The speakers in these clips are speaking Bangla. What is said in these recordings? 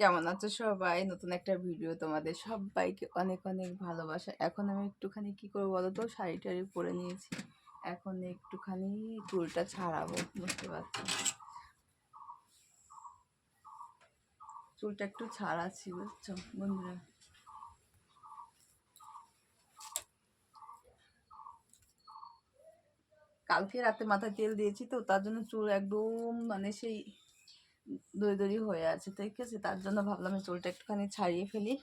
কেমন আছো সবাই? নতুন একটা ভিডিও তোমাদের সবাইকে অনেক অনেক ভালোবাসা। এখন আমি একটুখানি কি করব বলো তো? শাড়ি টাড়ি পরে নিয়েছি। এখন একটুখানি চুলটা ছাড়াবো, বুঝতে পারছি? চুলটা একটু ছাড়াচ্ছি, বুঝছ? বন্ধুরা। কালকে রাতে মাথায় তেল দিয়েছি তো, তার জন্য চুল একদম মানে সেই দড়ি দড়ি হয়ে আছে। ঠিক আছে? তার জন্য ভাবলাম চুলটা একটুখানি ছাড়িয়ে ফেলি।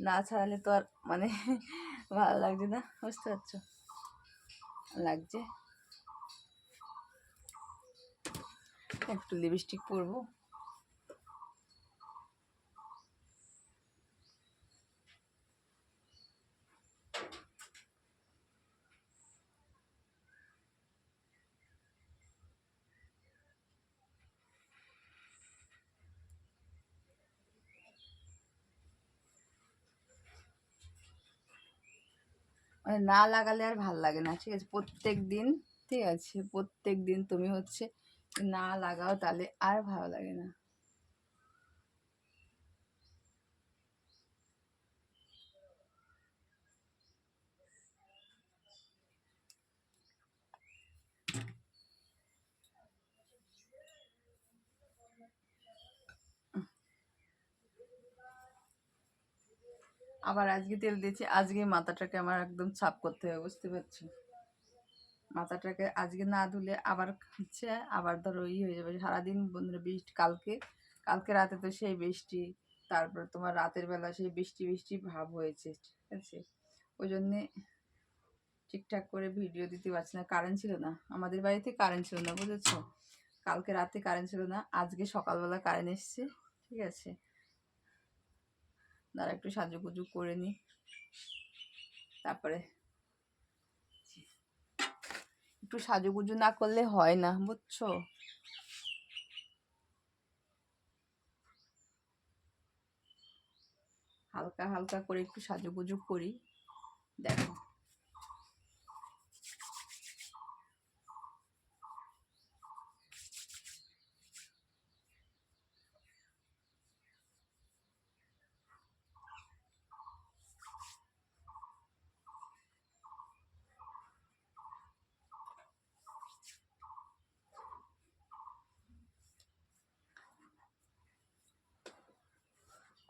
না ছাড়ালে তো আর মানে ভালো লাগছে না। বুঝতে পারছ? লাগছে। একটু লিপস্টিক পরবো। মানে না লাগালে আর ভালো লাগে না, ঠিক আছে? প্রত্যেক দিন, ঠিক আছে? প্রত্যেক দিন তুমি হচ্ছে না লাগাও, তাহলে আর ভালো লাগে না। আবার আজকে তেল দিয়েছি আজকে মাথাটাকে আমার একদম ছাপ করতে হবে, বুঝতে পারছ? মাথাটাকে আজকে না ধুলে আবার হচ্ছে আবার ধরো ই হয়ে যাবে। সারাদিন বন্ধুরা বৃষ্টি, কালকে কালকে রাতে তো সেই বৃষ্টি, তারপর তোমার রাতের বেলা সেই বৃষ্টি বৃষ্টি ভাব হয়েছে, ঠিক আছে? ওই জন্যে ঠিকঠাক করে ভিডিও দিতে পারছি না কারেন্ট ছিল না। আমাদের বাড়িতে কারেন্ট ছিল না, বুঝেছ? কালকে রাতে কারেন্ট ছিল না, আজকে সকালবেলা কারেন্ট এসছে, ঠিক আছে? দাঁড়া একটু সাজুগুজু করে নিই তারপরে একটু সাজুগুজু না করলে হয় না, বুঝছ? হালকা হালকা করে একটু সাজুগুজু করি, দেখো।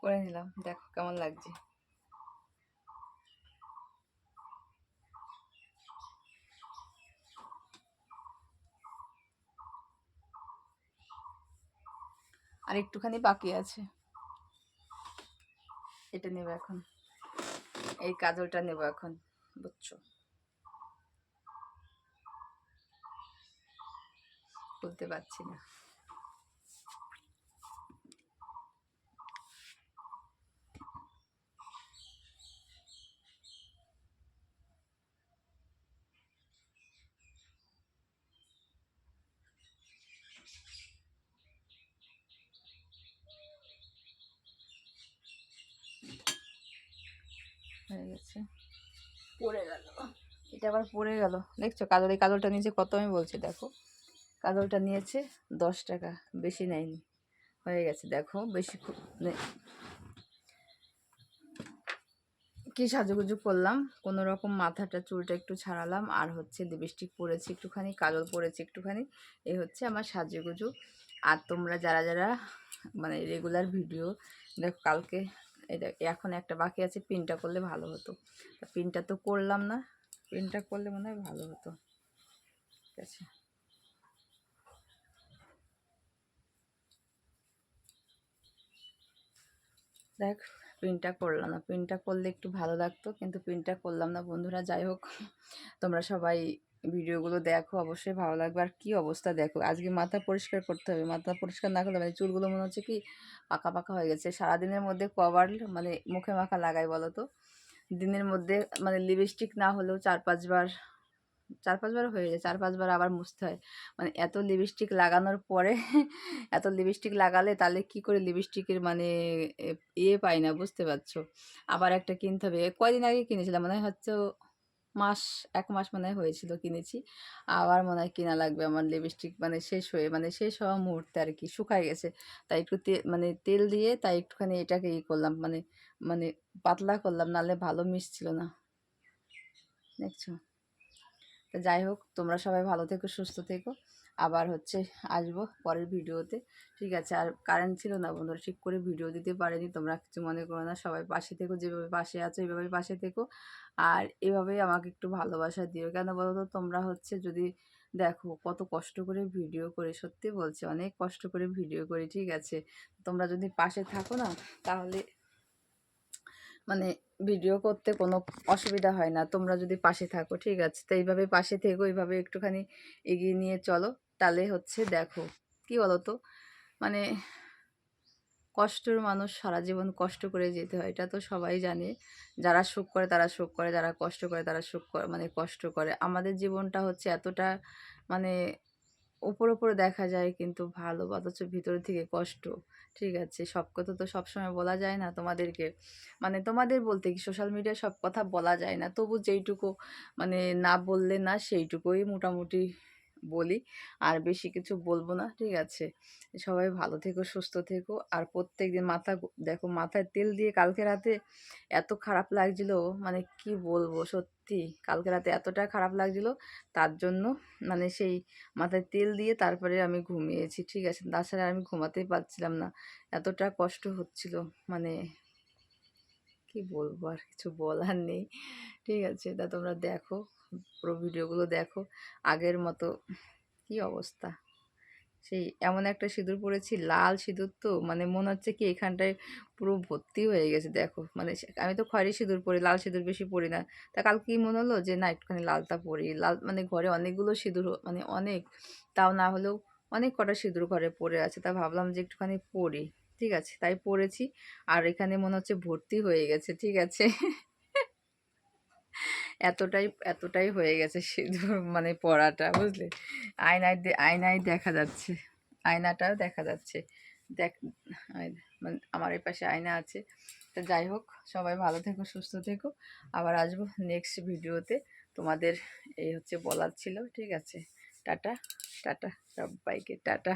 করে নিলাম। দেখো কেমন লাগছে। আর একটুখানি বাকি আছে। এটা নেব এখন। এই কাজলটা নেব এখন, বুঝছ? বলতে পারছি না। হয়ে গেছে। পড়ে গেল। এটা আবার পড়ে গেল। দেখছ কাজল এই কাজলটা নিয়েছে কত আমি বলছি দেখো। কাজলটা নিয়েছে দশ টাকা বেশি নেয়নি। হয়ে গেছে দেখো বেশি কি সাজুগুজু করলাম কোনো রকম মাথাটা চুলটা একটু ছাড়ালাম আর হচ্ছে লিপস্টিক পরেছি একটুখানি কাজল পরেছি একটুখানি এই হচ্ছে আমার সাজুগুজু। আর তোমরা যারা যারা মানে রেগুলার ভিডিও দেখো কালকে এটা এখন একটা বাকি আছে পিনটা করলে ভালো হতো। পিনটা তো করলাম না পিনটা করলে মনে হয় ভালো হতো। ঠিক আছে। দেখ প্রিন্টটা করলাম না। প্রিন্টটা করলে একটু ভালো লাগতো, কিন্তু প্রিন্টটা করলাম না, বন্ধুরা, যাই হোক। তোমরা সবাই ভিডিওগুলো দেখো, অবশ্যই ভালো লাগবে। আর কী অবস্থা দেখো, আজকে মাথা পরিষ্কার করতে হবে, মাথা পরিষ্কার না করলে মানে চুলগুলো মনে হচ্ছে কি পাকা পাকা হয়ে গেছে। সারাদিনের মধ্যে কভার মানে মুখে মাখা লাগাই বলো তো দিনের মধ্যে মানে লিপস্টিক না হলেও চার পাঁচবার চার পাঁচবার হয়ে যায়, চার পাঁচবার আবার মুছতে হয়। মানে এত লিপস্টিক লাগানোর পরে এত লিপস্টিক লাগালে তাহলে কি করে লিপস্টিকের মানে ইয়ে পাই না, বুঝতে পারছ? আবার একটা কিনতে হবে। কয়দিন আগে কিনেছিলাম মানে হচ্ছে মাস, এক মাস মনে হয় হয়েছিল কিনেছি। আবার মনে হয় কিনা লাগবে আমার লিপস্টিক মানে শেষ হয়ে মানে শেষ হওয়া মুহূর্তে আর কি, শুকায় গেছে। তাই একটু তেল মানে তেল দিয়ে তাই একটুখানি এটাকে ই করলাম মানে মানে পাতলা করলাম নালে ভালো মিশছিল না। দেখছ? যাই হোক, তোমরা সবাই ভালো থেকো, সুস্থ থেকো। আবার হচ্ছে আসব পরের ভিডিওতে। ঠিক আছে, আর কারেন্ট ছিল না বন্ধুরা ঠিক করে ভিডিও দিতে পারেনি, তোমরা কিছু মনে করো না, সবাই পাশে থেকো, যেভাবে পাশে আছো এইভাবে পাশে থেকো। আর এভাবেই আমাকে একটু ভালোবাসা দিও, কেন বলো তো? তোমরা হচ্ছে যদি দেখো কত কষ্ট করে ভিডিও করে, সত্যি বলছি অনেক কষ্ট করে ভিডিও করি, ঠিক আছে? তোমরা যদি পাশে থাকো না, তাহলে মানে ভিডিও করতে কোনো অসুবিধা হয় না, তোমরা যদি পাশে থাকো, ঠিক আছে? তো এইভাবে পাশে থেকো, এইভাবে একটুখানি এগিয়ে নিয়ে চলো। তাহলে হচ্ছে দেখো, কি বলো তো মানে কষ্টর মানুষ সারা জীবন কষ্ট করে যেতে হয়, এটা তো সবাই জানে। যারা সুখ করে তারা সুখ করে, যারা কষ্ট করে তারা সুখ করে মানে কষ্ট করে। আমাদের জীবনটা হচ্ছে এতটা মানে ওপর উপরে দেখা যায় কিন্তু ভালো, অথচ ভিতর থেকে কষ্ট, ঠিক আছে? সব কথা তো সবসময় বলা যায় না তোমাদেরকে। মানে তোমাদের বলতে কি সোশ্যাল মিডিয়ায় সব কথা বলা যায় না। তবু যেইটুকু মানে না বললে না সেইটুকুই মোটামুটি বলি। আর বেশি কিছু বলব না, ঠিক আছে? সবাই ভালো থেকো, সুস্থ থেকো। আর প্রত্যেক দিন মাথা দেখো মাথায় তেল দিয়ে কালকে রাতে এত খারাপ লাগছিল মানে কি বলব সত্যি? কালকে রাতে এতটা খারাপ লাগছিল, তার জন্য মানে সেই মাথায় তেল দিয়ে তারপরে আমি ঘুমিয়েছি, ঠিক আছে? তাছাড়া আমি ঘুমাতেই পারছিলাম না। এতটা কষ্ট হচ্ছিল মানে কি বলব আর কিছু বলার নেই, ঠিক আছে? তা তোমরা দেখো। পুরো ভিডিওগুলো দেখো। আগের মতো কি অবস্থা? সেই এমন একটা সিঁদুর পরেছি, লাল সিঁদুর তো মানে মনে হচ্ছে কি এখানটায় পুরো ভর্তি হয়ে গেছে, দেখো। মানে আমি তো খয়েরি সিঁদুর পরি, লাল সিঁদুর বেশি পরি না। তা কালকে মনে হলো যে, না, একটুখানি লালটা পরি। লাল মানে ঘরে অনেকগুলো সিঁদুর মানে অনেক, তাও না হলেও অনেক কটা সিঁদুর ঘরে পড়ে আছে। তা ভাবলাম যে, একটুখানি পরি, ঠিক আছে? তাই পরেছি। আর এখানে মনে হচ্ছে ভর্তি হয়ে গেছে, ঠিক আছে? এতটাই এতটাই হয়ে গেছে সিঁদুর মানে পড়াটা, বুঝলে? আয়নায় আয়নায় দেখা যাচ্ছে, আয়নাটাও দেখা যাচ্ছে। দেখ মানে আমার এই পাশে আয়না আছে। তো যাই হোক, সবাই ভালো থেকো, সুস্থ থেকো। আবার আসব নেক্সট ভিডিওতে তোমাদের এই হচ্ছে বলার ছিল, ঠিক আছে? টাটা টাটা সব সবাইকে, টাটা।